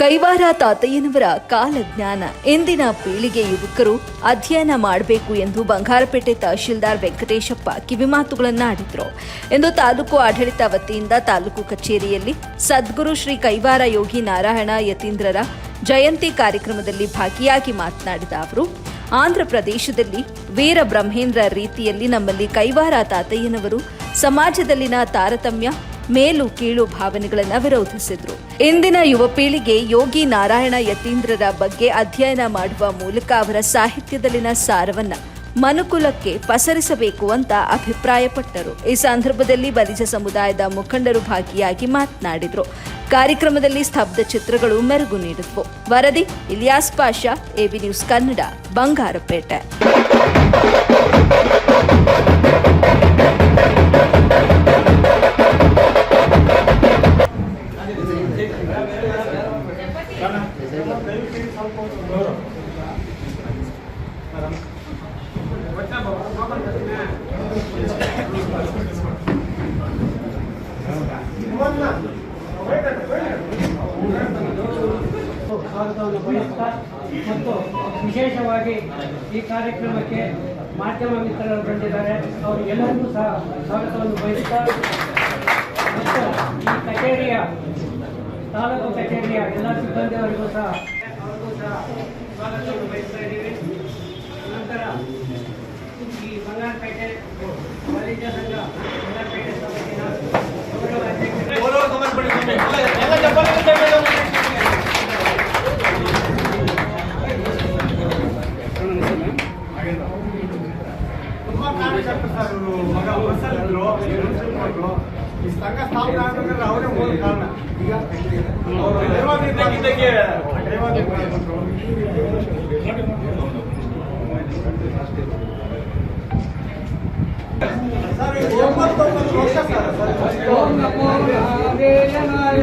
ಕೈವಾರ ತಾತಯ್ಯನವರ ಕಾಲಜ್ಞಾನ. ಇಂದಿನ ಪೀಳಿಗೆ ಯುವಕರು ಅಧ್ಯಯನ ಮಾಡಬೇಕು ಎಂದು ಬಂಗಾರಪೇಟೆ ತಹಶೀಲ್ದಾರ್ ವೆಂಕಟೇಶಪ್ಪ ಕಿವಿಮಾತುಗಳನ್ನಾಡಿದರು ಎಂದು ತಾಲೂಕು ಆಡಳಿತ ವತಿಯಿಂದ ತಾಲೂಕು ಕಚೇರಿಯಲ್ಲಿ ಸದ್ಗುರು ಶ್ರೀ ಕೈವಾರ ಯೋಗಿ ನಾರಾಯಣ ಯತೀಂದ್ರರ ಜಯಂತಿ ಕಾರ್ಯಕ್ರಮದಲ್ಲಿ ಭಾಗಿಯಾಗಿ ಮಾತನಾಡಿದ ಅವರು, ಆಂಧ್ರ ಪ್ರದೇಶದಲ್ಲಿ ವೀರ ಬ್ರಹ್ಮೇಂದ್ರ ರೀತಿಯಲ್ಲಿ ನಮ್ಮಲ್ಲಿ ಕೈವಾರ ತಾತಯ್ಯನವರು ಸಮಾಜದಲ್ಲಿನ ತಾರತಮ್ಯ, ಮೇಲು ಕೀಳು ಭಾವನೆಗಳನ್ನು ವಿರೋಧಿಸಿದ್ರು. ಇಂದಿನ ಯುವ ಪೀಳಿಗೆ ಯೋಗಿ ನಾರಾಯಣ ಯತೀಂದ್ರರ ಬಗ್ಗೆ ಅಧ್ಯಯನ ಮಾಡುವ ಮೂಲಕ ಅವರ ಸಾಹಿತ್ಯದಲ್ಲಿನ ಸಾರವನ್ನ ಮನುಕುಲಕ್ಕೆ ಪಸರಿಸಬೇಕು ಅಂತ ಅಭಿಪ್ರಾಯಪಟ್ಟರು. ಈ ಸಂದರ್ಭದಲ್ಲಿ ಬಲಿಜ ಸಮುದಾಯದ ಮುಖಂಡರು ಭಾಗಿಯಾಗಿ ಮಾತನಾಡಿದರು. ಕಾರ್ಯಕ್ರಮದಲ್ಲಿ ಸ್ತಬ್ಧ ಚಿತ್ರಗಳು ಮೆರುಗು ನೀಡಿದ್ವು. ವರದಿ ಇಲಿಯಾಸ್ ಪಾಷಾ ಎಬಿ ನ್ಯೂಸ್ ಕನ್ನಡ, ಬಂಗಾರಪೇಟೆ. ಮತ್ತು ವಿಶೇಷವಾಗಿ ಈ ಕಾರ್ಯಕ್ರಮಕ್ಕೆ ಮಾಧ್ಯಮ ಮಿತ್ರರು ಬಂದಿದ್ದಾರೆ. ಅವರಿಗೆಲ್ಲರಿಗೂ ಸಹ ಸ್ವಾಗತವನ್ನು ಬಯಸ್ತಾ ತಾಲೂಕು ಕಚೇರಿಯ ಎಲ್ಲ ಸಿಬ್ಬಂದಿಯವರಿಗೂ ಸಹ ಅವ್ರಿಗೂ ಸಹ ಸ್ವಾಗತವನ್ನು ಬಯಸ್ತಾ ಇದ್ದೀವಿ ನಂತರ ಈ ಬಂಗಾರಪೇಟೆ ವಾಣಿಜ್ಯ ಸಂಘ ಬಂಗಾರಪೇಟೆ ತಾಲೂಕಿನ ಗೌರವ ಅಧ್ಯಕ್ಷರು ತುಂಬಾ ಕಾರ್ಯಕರ್ತರು ಸರ್ ಇವರು ಮಗ ಬಸ್ಸಲ್ಲಿದ್ರು ಮಕ್ಕಳು ಈ ಸಂಘ ಸ್ಥಾಪನೆ ಆಗಬೇಕಂದ್ರೆ ಅವರೇ ಮೂಲ ಕಾರಣ ಈಗ ಅವರು ದೈವಾಧೀನರಾಗಿದ್ದಕ್ಕೆ ದೈವಾಧೀನರಾಗ್ಬಿಟ್ರು. ಸರ್ ಇದು ಎಂಬತ್ತೊಂಬತ್ತು ವರ್ಷ ಸರ್ ಸರ್ ಓಂ ನಮೋ ನಾರಾಯಣಾಯ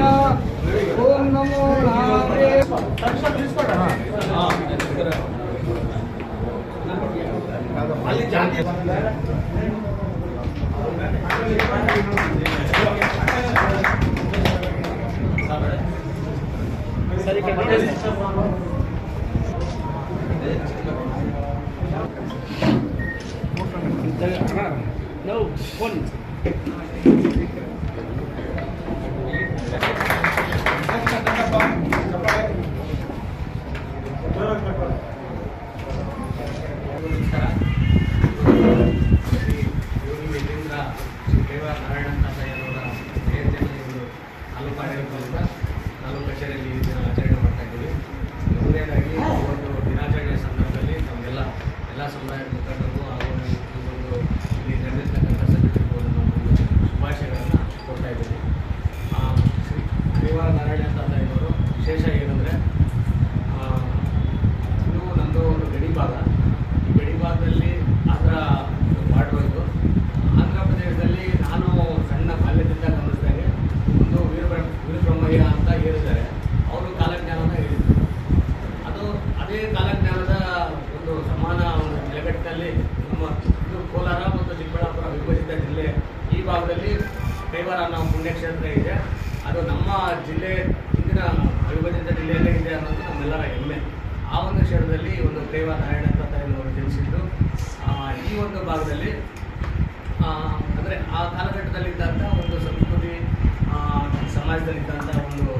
No, one. Thank you. ಪುಣ್ಯಕ್ಷೇತ್ರ ಇದೆ. ಅದು ನಮ್ಮ ಜಿಲ್ಲೆ ಇಂದಿನ ಅವಿಭಜಿತ ಜಿಲ್ಲೆಯಲ್ಲೇ ಇದೆ ಅನ್ನೋದು ನಮ್ಮೆಲ್ಲರ ಹೆಮ್ಮೆ. ಆ ಒಂದು ಕ್ಷೇತ್ರದಲ್ಲಿ ಒಂದು ಕೈವ ನಾರಾಯಣ ತಾಯಿಯವರು ಜನಿಸಿದ್ದು. ಈ ಒಂದು ಭಾಗದಲ್ಲಿ ಅಂದರೆ ಆ ಕಾಲಘಟ್ಟದಲ್ಲಿದ್ದಂಥ ಒಂದು ಸಂಸ್ಕೃತಿ ಸಮಾಜದಲ್ಲಿದ್ದಂಥ ಒಂದು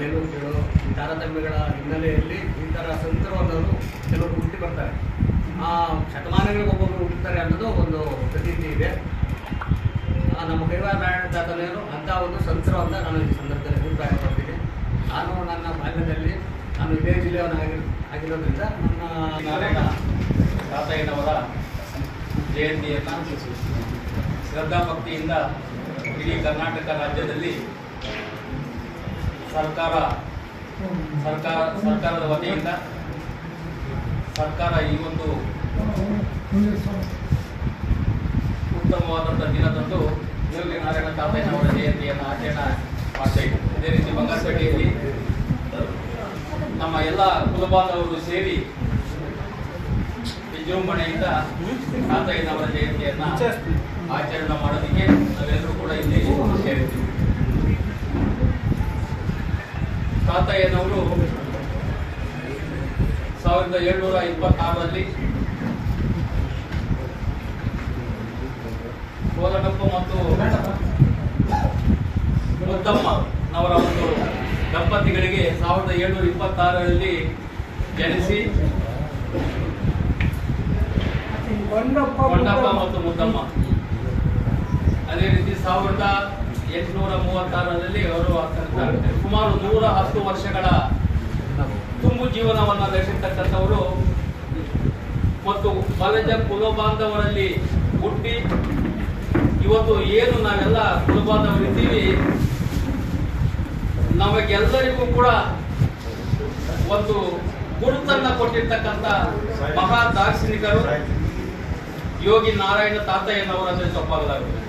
ಮೇಲುಗಳು ತಾರತಮ್ಯಗಳ ಹಿನ್ನೆಲೆಯಲ್ಲಿ ಈ ಥರ ಸಂತರು ಕೆಲವರು ಹುಟ್ಟಿ ಬರ್ತಾರೆ. ಆ ಶತಮಾನಗಳಿಗೆ ಒಬ್ಬೊಬ್ಬರು ಹುಟ್ಟುತ್ತಾರೆ ಅನ್ನೋದು ಒಂದು ಪ್ರತೀತಿ ಇದೆ. ನಮ್ಮ ಕೈವಾರ ನಾರಾಯಣ ತಾತನೆಯರು ಅಂಥ ಒಂದು ಸಂತರು ಅಂತ ನಾನು ಈ ಸಂದರ್ಭದಲ್ಲಿ ಅಭಿಪ್ರಾಯ ಪಡ್ತೀನಿ ನಾನು ನನ್ನ ಬಾಲ್ಯದಲ್ಲಿ ನಾನು ಇದೇ ಜಿಲ್ಲೆಯವನಾಗಿ ಆಗಿರೋದ್ರಿಂದ ನನ್ನ ನಾರಾಯಣ ತಾತಯ್ಯನವರ ಜಯಂತಿಯನ್ನು ಶ್ರದ್ಧಾಭಕ್ತಿಯಿಂದ ಇಡೀ ಕರ್ನಾಟಕ ರಾಜ್ಯದಲ್ಲಿ ಸರ್ಕಾರ ಸರ್ಕಾರ, ಸರ್ಕಾರದ ವತಿಯಿಂದ ಸರ್ಕಾರ ಈ ಒಂದು ಉತ್ತಮವಾದಂಥ ದಿನದಂದು ಯೋಗಿ ನಾರಾಯಣ ತಾತಯ್ಯನವರ ಜಯಂತಿಯನ್ನು ಆಚರಣೆ ಮಾಡ್ತಾ ಇದ್ದೀವಿ ಅದೇ ರೀತಿ ಬಂಗಾರಪೇಟೆಯಲ್ಲಿ ನಮ್ಮ ಅವರು ಸೇರಿ ವಿಜೃಂಭಣೆಯಿಂದ ತಾತಯ್ಯನವರ ಜಯಂತಿಯನ್ನ ಆಚರಣೆ ಮಾಡೋದಕ್ಕೆ ನಾವೆಲ್ಲರೂ ಕೂಡ ಇಲ್ಲಿ ಸೇರಿದ್ದೀವಿ. ತಾತಯ್ಯನವರು ಸಾವಿರದ ಏಳ್ನೂರ ಇಪ್ಪತ್ತಾರರಲ್ಲಿ ಕೋಲಗಪ್ಪ ಮತ್ತು ಮುದ್ದಮ್ಮನವರ ಒಂದು ದಂಪತಿಗಳಿಗೆ ಸಾವಿರದ ಏಳ್ನೂರ ಇಪ್ಪತ್ತಾರರಲ್ಲಿ ಜನಿಸಿ ಕೊಂಡಪ್ಪ ಮತ್ತು ಮುದ್ದಮ್ಮ. ಅದೇ ರೀತಿ ಸಾವಿರದ ಎಂಟುನೂರ ಮೂವತ್ತಾರರಲ್ಲಿ ಅವರು ಸುಮಾರು ನೂರ ಹತ್ತು ವರ್ಷಗಳ ತುಂಬು ಜೀವನವನ್ನು ನಡೆಸಿರ್ತಕ್ಕಂಥವರು ಮತ್ತು ಕಾಲೇಜ ಕುಲಬಾಂಧವರಲ್ಲಿ ಹುಟ್ಟಿ ಇವತ್ತು ಏನು ನಾವೆಲ್ಲ ಕುಲಬಾಂಧವರಿದ್ದೀವಿ ನಮಗೆಲ್ಲರಿಗೂ ಕೂಡ ಒಂದು ಗುರುತನ್ನ ಕೊಟ್ಟಿರ್ತಕ್ಕಂಥ ಮಹಾ ದಾರ್ಶನಿಕರು ಯೋಗಿ ನಾರಾಯಣ ತಾತಯ್ಯನವರಂದ್ರೆ ತಪ್ಪಾಗಲಾಗುತ್ತೆ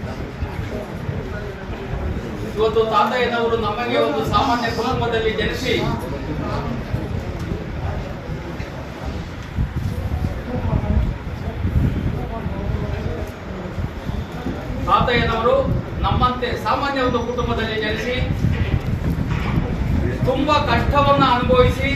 ಇವತ್ತು ತಾತಯ್ಯನವರು ನಮಗೆ ಒಂದು ಸಾಮಾನ್ಯ ಕುಟುಂಬದಲ್ಲಿ ಜನಿಸಿ ತಾತಯ್ಯನವರು ನಮ್ಮಂತೆ ಸಾಮಾನ್ಯ ಒಂದು ಕುಟುಂಬದಲ್ಲಿ ಜನಿಸಿ ತುಂಬಾ ಕಷ್ಟವನ್ನ ಅನುಭವಿಸಿ